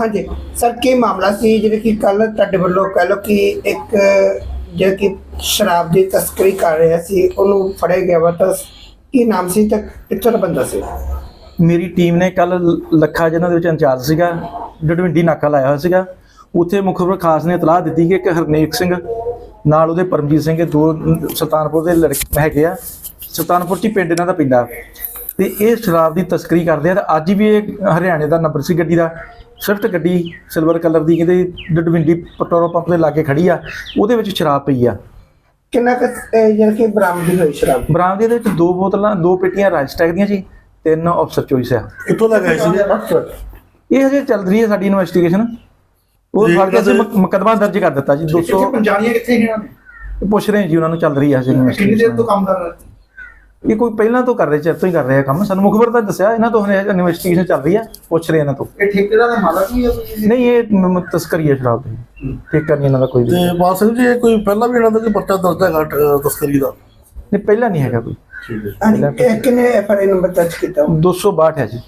ਹਾਂਜੀ। ਸਰ, ਕੀ ਮਾਮਲਾ ਸੀ? ਜਿਹੜੇ ਕਿ ਕੱਲ ਤੁਹਾਡੇ ਵੱਲੋਂ ਕਹਿ ਲਓ ਕਿ ਇੱਕ ਜਿਹੜਾ ਕਿ ਸ਼ਰਾਬ ਦੀ ਤਸਕਰੀ ਕਰ ਰਿਹਾ ਸੀ, ਉਹਨੂੰ ਫੜਿਆ ਗਿਆ ਵਾ ਤਾਂ ਕੀ ਨਾਮ ਸੀ ਤੇ ਕਿੱਥੋਂ ਦਾ ਬੰਦਾ ਸੀ? ਮੇਰੀ ਟੀਮ ਨੇ ਕੱਲ ਲੱਖਾ ਜਿਹਨਾਂ ਦੇ ਵਿੱਚ ਇੰਚਾਰਜ ਸੀਗਾ ਡਡਵਿੰਡੀ ਨਾਕਾ ਲਾਇਆ ਹੋਇਆ ਸੀਗਾ। ਉੱਥੇ ਮੁਖਬਰ ਖਾਸ ਨੇ ਇਤਲਾਹ ਦਿੱਤੀ ਕਿ ਇੱਕ ਹਰਨੇਕ ਸਿੰਘ, ਨਾਲ ਉਹਦੇ ਪਰਮਜੀਤ ਸਿੰਘ ਦੋ ਸੁਲਤਾਨਪੁਰ ਦੇ ਲੜਕੇ, ਹੈਗੇ ਆ। ਸੁਲਤਾਨਪੁਰ ਚ ਪਿੰਡ ਇਹਨਾਂ ਦਾ ਪੈਂਦਾ। ਤੇ ਇਹ ਸ਼ਰਾਬ ਦੀ ਤਸਕਰੀ ਕਰਦੇ ਆ, ਤੇ ਅੱਜ ਵੀ ਇਹ ਹਰਿਆਣੇ ਦਾ ਨੰਬਰ ਸੀ ਗੱਡੀ ਦਾ। ਸਵਿਫਟ ਗੱਡੀ ਸਿਲਵਰ ਕਲਰ ਦੀ ਕਹਿੰਦੇ ਡਡਵਿੰਡੀ ਪੈਟਰੋਲ ਪੰਪ ਦੇ ਲਾਗੇ ਖੜੀ ਆ ਉਹਦੇ ਵਿੱਚ ਸ਼ਰਾਬ ਪਈ ਆ। ਕਿੰਨਾ ਕੁ ਜਿਹੜਾ ਕਿ ਬਰਾਮਦੀ ਹੋਈ ਸ਼ਰਾਬ? ਬਰਾਮਦੇ ਦੇ ਵਿੱਚ ਦੋ ਬੋਤਲਾਂ ਦੋ ਪੇਟੀਆਂ ਰਾਜਸਟੈਕ ਦੀਆਂ ਜੀ ਤਿੰਨ ਅਫਸਰ ਚੋਇਸ ਆ। ਕਿੱਥੋਂ ਲੱਗ ਆਏ ਸੀ? ਇਹ ਹਜੇ ਚੱਲ ਰਹੀ ਹੈ ਸਾਡੀ ਇਨਵੈਸਟੀਗੇਸ਼ਨ ਉਹ ਫੜ ਕੇ ਮੁਕੱਦਮਾ ਦਰਜ ਕਰ ਦਿੱਤਾ ਜੀ 200 ਪੰਜਾਲੀਆਂ ਕਿੱਥੇ ਗਈਆਂ ਪੁੱਛ ਰਹੇ ਜੀ ਉਹਨਾਂ ਨੂੰ ਚੱਲ ਰਹੀ ਹੈ ਹਜੇ ਕਿੰਨੀ ਦੇਰ ਤੋਂ ਇਨਵੈਸਟੀਗੇਸ਼ਨ ਕੰਮ ਕਰ ਰਹੇ ਇਹ ਕੋਈ ਪਹਿਲਾਂ ਤੋਂ ਕਰ ਰਹੇ ਚਿਰ ਤੋਂ ਹੀ ਕਰ ਰਹੇ ਆ ਕੰਮ। ਸਾਨੂੰ ਮੁਖਬਰ ਤਾਂ ਦੱਸਿਆ ਇਹਨਾਂ ਤੋਂ ਹਜੇ ਇਨਵੈਸਟੀਗੇਸ਼ਨ ਚੱਲ ਰਹੀ ਹੈ ਪੁੱਛ ਰਹੇ ਇਹਨਾਂ ਤੋਂ। ਇਹ ਠੇਕੇਦਾਰ ਦਾ ਮਾਲਕ ਵੀ ਹੈ ਕੋਈ ਨਹੀਂ ਇਹ ਤਸਕਰੀ ਹੈ ਸ਼ਰਾਬ ਦੀ। ਠੇਕਾ ਨਹੀਂ ਇਹਨਾਂ ਦਾ ਕੋਈ ਵੀ। ਤੇ ਬਾਲ ਸਿੰਘ ਜੀ ਇਹ ਕੋਈ ਪਹਿਲਾਂ ਵੀ ਇਹਨਾਂ ਦਾ ਕੋਈ ਪਰਚਾ ਦਰਜ ਹੈਗਾ ਤਸਕਰੀ ਦਾ? ਨਹੀਂ ਪਹਿਲਾਂ ਨਹੀਂ ਹੈਗਾ ਕੋਈ। ਠੀਕ ਹੈ। ਕਿੰਨੇ ਐਫਆਈਆਰ ਨੰਬਰ ਦਰਜ ਕੀਤਾ? 262 ਹੈ ਜੀ।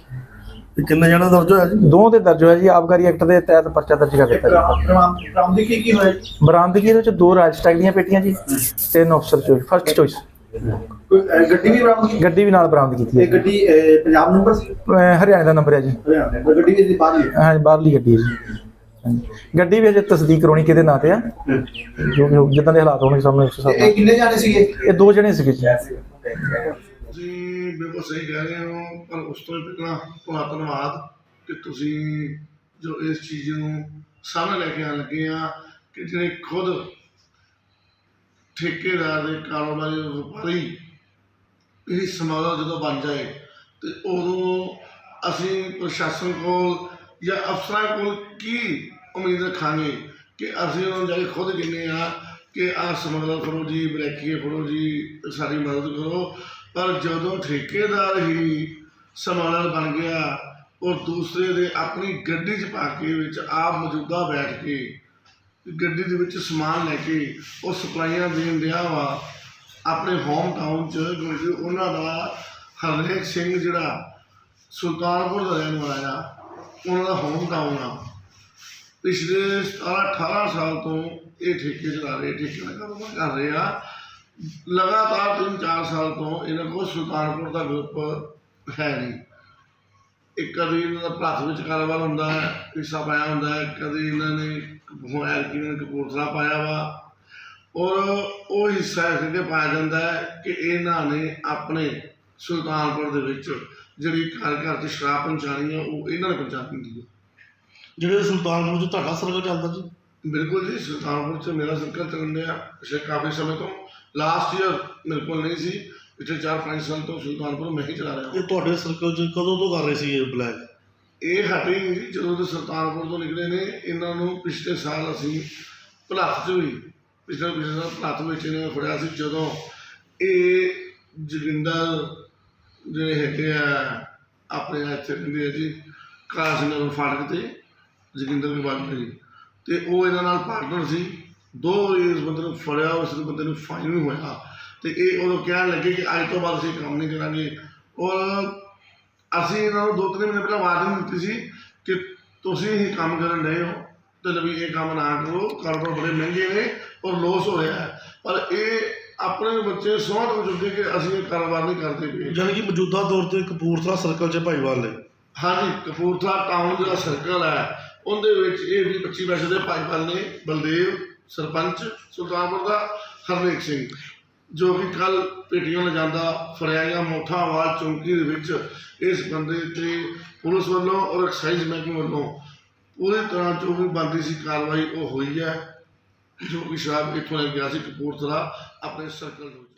ਤੇ ਕਿੰਨੇ ਜਣੇ ਦਰਜ ਹੋਇਆ ਜੀ? ਦੋ ਤੇ ਦਰਜ ਹੋਇਆ ਜੀ ਆਬਕਾਰੀ ਐਕਟ ਦੇ ਤਹਿਤ ਪਰਚਾ ਦਰਜ ਕਰ ਦਿੱਤਾ ਜੀ। ਬਰਾਮਦੀ ਕੀ ਕੀ ਹੋਇਆ ਜੀ? ਬਰਾਮਦਗੀ ਦੇ ਵਿੱਚ ਦੋ ਰਾਜਸਟੈਕ ਦੀਆਂ ਪੇਟੀਆਂ ਜੀ ਤਿੰਨ ਅਫਸਰ ਚੋਇਸ ਫਸਟ ਚੋਇਸ ਗੱਡੀ ਵੀ ਬਰਾਮਦ ਕੀਤੀ? ਗੱਡੀ ਵੀ ਨਾਲ ਬਰਾਮਦ ਕੀਤੀ ਹੈ ਇਹ ਗੱਡੀ ਅਹ, ਪੰਜਾਬ ਨੰਬਰ ਸੀ? ਅਹ ਹਰਿਆਣੇ ਦਾ ਨੰਬਰ ਹੈ ਜੀ। ਹਰਿਆਣਾ ਦਾ। ਗੱਡੀ ਵੀ ਬਾਹਰ ਹੀ? ਬਾਹਰਲੀ ਗੱਡੀ ਹੈ ਜੀ। ਹਾਂਜੀ। ਗੱਡੀ ਵੀ ਅਜੇ ਤਸਦੀਕ ਕਰਾਉਣੀ ਕਿਹਦੇ ਨਾਂ ਤੇ ਆ? ਜੋ ਵੀ ਹੋਊ, ਜਿੱਦਾਂ ਦੇ ਹਾਲਾਤ ਹੋਣਗੇ ਸਾਹਮਣੇ ਉਸ ਹਿਸਾਬ ਇਹ ਕਿੰਨੇ ਜਾਣੇ ਸੀਗੇ? ਇਹ ਦੋ ਜਣੇ ਸੀਗੇ ਜੀ। ਤੁਸੀਂ ਬਿਲਕੁਲ ਸਹੀ ਕਹਿ ਰਹੇ ਹੋ ਪਰ ਉਸ ਤੋਂ ਵੀ ਪਹਿਲਾਂ ਤੁਹਾਡਾ ਧੰਨਵਾਦ ਕਿ ਤੁਸੀਂ ਜੋ ਇਸ ਚੀਜ਼ ਨੂੰ ਸਾਹਮਣੇ ਲੈ ਕੇ ਆਉਣ ਲੱਗੇ ਆ ਕਿ ਜਿਹੜੇ ਖੁਦ ਠੇਕੇਦਾਰ ਦੇ ਕਾਰੋਬਾਰੀ ਵਪਾਰੀ ਇਹ ਸਮਾਦਾ ਜਦੋਂ ਬਣ ਜਾਏ ਤੇ ਉਦੋਂ ਅਸੀਂ ਪ੍ਰਸ਼ਾਸਨ ਕੋਲ ਜਾਂ ਅਫਸਰਾਂ ਕੋਲ ਕੀ ਉਮੀਦ ਰੱਖਾਂਗੇ ਕਿ ਅਸੀਂ ਉਹਨਾਂ ਨੂੰ ਜਾ ਕੇ ਖੁਦ ਕਹਿੰਦੇ ਆ ਕਿ ਆਹ ਸਮਗਲਰ ਫੜੋ ਜੀ, ਬਰੈਕੀਏ ਫੜੋ ਜੀ, ਸਾਡੀ ਮਦਦ ਕਰੋ। ਪਰ ਜਦੋਂ ਠੇਕੇਦਾਰ ਹੀ ਸਮਗਲਰ ਬਣ ਗਿਆ ਔਰ ਦੂਸਰੇ ਦੇ ਆਪਣੀ ਗੱਡੀ 'ਚ ਪਾ ਕੇ ਵਿੱਚ ਆਪ ਮੌਜੂਦਾ ਬੈਠ ਕੇ ਗੱਡੀ ਦੇ ਵਿੱਚ ਸਮਾਨ ਲੈ ਕੇ ਉਹ ਸਪਲਾਈਆਂ ਦੇਣ ਡਿਆ ਵਾ। ਆਪਣੇ ਹੋਮ ਟਾਊਨ 'ਚ ਕਿਉਂਕਿ ਉਹਨਾਂ ਦਾ ਹਰਨੇਕ ਸਿੰਘ ਜਿਹੜਾ ਸੁਲਤਾਨਪੁਰ ਦਾ ਰਹਿਣ ਵਾਲਾ ਆ, ਉਹਨਾਂ ਦਾ ਹੋਮ ਟਾਊਨ ਆ। ਪਿਛਲੇ 17 18 ਸਾਲ ਤੋਂ ਇਹ ਠੇਕੇ ਚਲਾ ਰਹੇ, ਠੇਕੇ ਦਾ ਕਾਰੋਬਾਰ ਕਰ ਰਹੇ ਆ। ਲਗਾਤਾਰ 3-4 ਸਾਲ ਤੋਂ ਇਹਨਾਂ ਕੋਲ ਸੁਲਤਾਨਪੁਰ ਦਾ ਗਰੁੱਪ ਹੈ ਨਹੀਂ। ਇੱਕ ਕਦੀ ਇਹਨਾਂ ਦਾ ਵਿੱਚ ਕਾਰੋਬਾਰ ਹੁੰਦਾ ਹੈ ਹਿੱਸਾ ਪਾਇਆ ਹੁੰਦਾ ਹੈ ਕਦੀ ਇਹਨਾਂ ਨੇ ਹੋਇਆ ਕਿ ਇਹਨਾਂ ਨੇ ਕਪੂਰਥਲਾ ਪਾਇਆ ਵਾ। ਔਰ ਉਹ ਹਿੱਸਾ ਇਸ ਕਰਕੇ ਪਾਇਆ ਜਾਂਦਾ ਹੈ ਕਿ ਇਹਨਾਂ ਨੇ ਆਪਣੇ ਸੁਲਤਾਨਪੁਰ ਦੇ ਵਿੱਚ ਜਿਹੜੀ ਘਰ ਘਰ 'ਚ ਸ਼ਰਾਬ ਪਹੁੰਚਾਣੀ ਹੈ ਉਹ ਇਹਨਾਂ ਨੇ ਪਹੁੰਚਾਣੀ ਹੁੰਦੀ ਹੈ। ਜਿਹੜੇ ਸੁਲਤਾਨਪੁਰ ਚ ਤੁਹਾਡਾ ਸਰਕਲ ਚੱਲਦਾ ਜੀ? ਬਿਲਕੁਲ ਜੀ ਸੁਲਤਾਨਪੁਰ 'ਚ ਮੇਰਾ ਸਰਕਲ ਚੱਲਣ ਡਿਆ ਪਿਛਲੇ ਕਾਫੀ ਸਮੇਂ ਤੋਂ। ਲਾਸਟ ਈਅਰ ਮੇਰੇ ਕੋਲ ਨਹੀਂ ਸੀ। ਪਿਛਲੇ 4-5 ਸਾਲ ਤੋਂ ਸੁਲਤਾਨਪੁਰ ਮੈਂ ਹੀ ਚਲਾ ਰਿਹਾ ਇਹ ਤੁਹਾਡੇ ਸਰਕਲ ਚ ਕਦੋਂ ਤੋਂ ਕਰ ਰਹੇ ਸੀ ਇਹ ਬਲੈਕ ਇਹ ਹਟੇ ਨਹੀਂ ਜੀ ਜਦੋਂ ਦੇ ਸੁਲਤਾਨਪੁਰ ਤੋਂ ਨਿਕਲੇ ਨੇ ਇਹਨਾਂ ਨੂੰ ਪਿਛਲੇ ਸਾਲ ਅਸੀਂ ਭਲਾਤ 'ਚ ਵੀ ਪਿਛਲੇ ਪਿਛਲੇ ਸਾਲ ਭਲਾਤ ਵਿੱਚ ਇਹਨਾਂ ਨੇ ਫੜਿਆ ਸੀ ਜਦੋਂ ਇਹ ਜੋਗਿੰਦਰ ਜਿਹੜੇ ਹੈਗੇ ਆ ਆਪਣੇ ਇੱਥੇ ਕਹਿੰਦੇ ਆ ਜੀ ਕਾਸ਼ਨਗਰ ਫਾਟਕ ਤੇ ਜੋਗਿੰਦਰ ਬਾਗ ਜੀ ਤੇ ਉਹ ਇਹਨਾਂ ਨਾਲ ਪਾਰਟਨਰ ਸੀ ਦੋ ਇਸ ਬੰਦੇ ਨੂੰ ਫੜਿਆ ਉਸ ਬੰਦੇ ਨੂੰ ਫਾਈਨ ਵੀ ਹੋਇਆ। ਤੇ ਇਹ ਉਦੋਂ ਕਹਿਣ ਲੱਗੇ ਕਿ ਅੱਜ ਤੋਂ ਬਾਅਦ ਅਸੀਂ ਕੰਮ ਨਹੀਂ ਕਰਾਂਗੇ। ਔਰ ਅਸੀਂ ਇਹਨਾਂ ਨੂੰ ਦੋ ਤਿੰਨ ਮਹੀਨੇ ਪਹਿਲਾਂ ਵਾਰਨਿੰਗ ਦਿੱਤੀ ਸੀ ਕਿ ਤੁਸੀਂ ਹੀ ਕੰਮ ਕਰਨ ਰਹੇ ਹੋ ਤੇ ਵੀ ਇਹ ਕੰਮ ਨਾ ਕਰੋ। ਕਾਰੋਬਾਰ ਬੜੇ ਮਹਿੰਗੇ ਨੇ ਔਰ ਲੋਸ ਹੋ ਰਿਹਾ ਹੈ। ਪਰ ਇਹ ਆਪਣੇ ਬੱਚੇ ਸਹੁੰ ਹੋ ਚੁੱਕੇ ਕਿ ਅਸੀਂ ਇਹ ਕਾਰੋਬਾਰ ਨਹੀਂ ਕਰਦੇ ਪਏ। ਜਾਣੀ ਕਿ ਮੌਜੂਦਾ ਦੌਰ ਤੇ ਕਪੂਰਥਲਾ ਸਰਕਲ ਚ ਭਾਈਵਾਲ ਨੇ। ਹਾਂਜੀ ਕਪੂਰਥਲਾ ਟਾਊਨ ਜਿਹੜਾ ਸਰਕਲ ਹੈ ਉਹਦੇ ਵਿੱਚ ਇਹ ਵੀ 25 ਪੈਸੇ ਦੇ ਭਾਈਵਾਲ ਨੇ ਬਲਦੇਵ ਸਰਪੰਚ ਸੁਲਤਾਨਪੁਰ ਦਾ ਹਰਨੇਕ ਸਿੰਘ। ਜੋ ਕਿ ਕੱਲ ਪੇਟੀਆਂ ਲਿਜਾਂਦਾ ਫੜਿਆ ਗਿਆ ਮੋਠਾ ਆਵਾਜ਼ ਚੌਂਕੀ ਦੇ ਵਿੱਚ ਇਸ ਬੰਦੇ ਤੇ ਪੁਲਿਸ ਵੱਲੋਂ ਔਰ ਐਕਸਾਈਜ਼ ਮਹਿਕਮੇ ਵੱਲੋਂ ਪੂਰੀ ਤਰ੍ਹਾਂ ਜੋ ਵੀ ਬਣਦੀ ਸੀ ਕਾਰਵਾਈ ਉਹ ਹੋਈ ਹੈ, ਜੋ ਕਿ ਸ਼ਰਾਬ ਇੱਥੋਂ ਲੈ ਕੇ ਗਿਆ ਸੀ ਕਪੂਰਥਲਾ, ਆਪਣੇ ਸਰਕਲ ਦੇ ਵਿੱਚ।